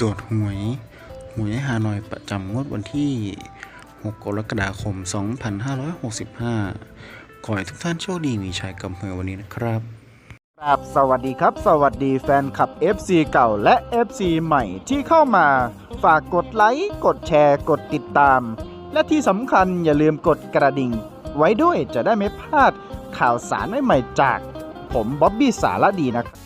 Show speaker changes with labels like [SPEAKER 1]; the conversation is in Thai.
[SPEAKER 1] ตรวจหวย หวยฮานอยประจำงวดวันที่ 6 กรกฎาคม 2565 ขอให้ทุกท่านโชคดีมีชัยกำเพือวันนี้นะครับ
[SPEAKER 2] ครับสวัสดีครับ สวัสดีแฟนคลับ FC เก่าและ FC ใหม่ที่เข้ามา ฝากกดไลค์กดแชร์กดติดตาม และที่สำคัญอย่าลืมกดกระดิ่ง ไว้ด้วยจะได้ไม่พลาดข่าวสารใหม่ๆจาก ผมบ๊อบบี้สารดีนะครับ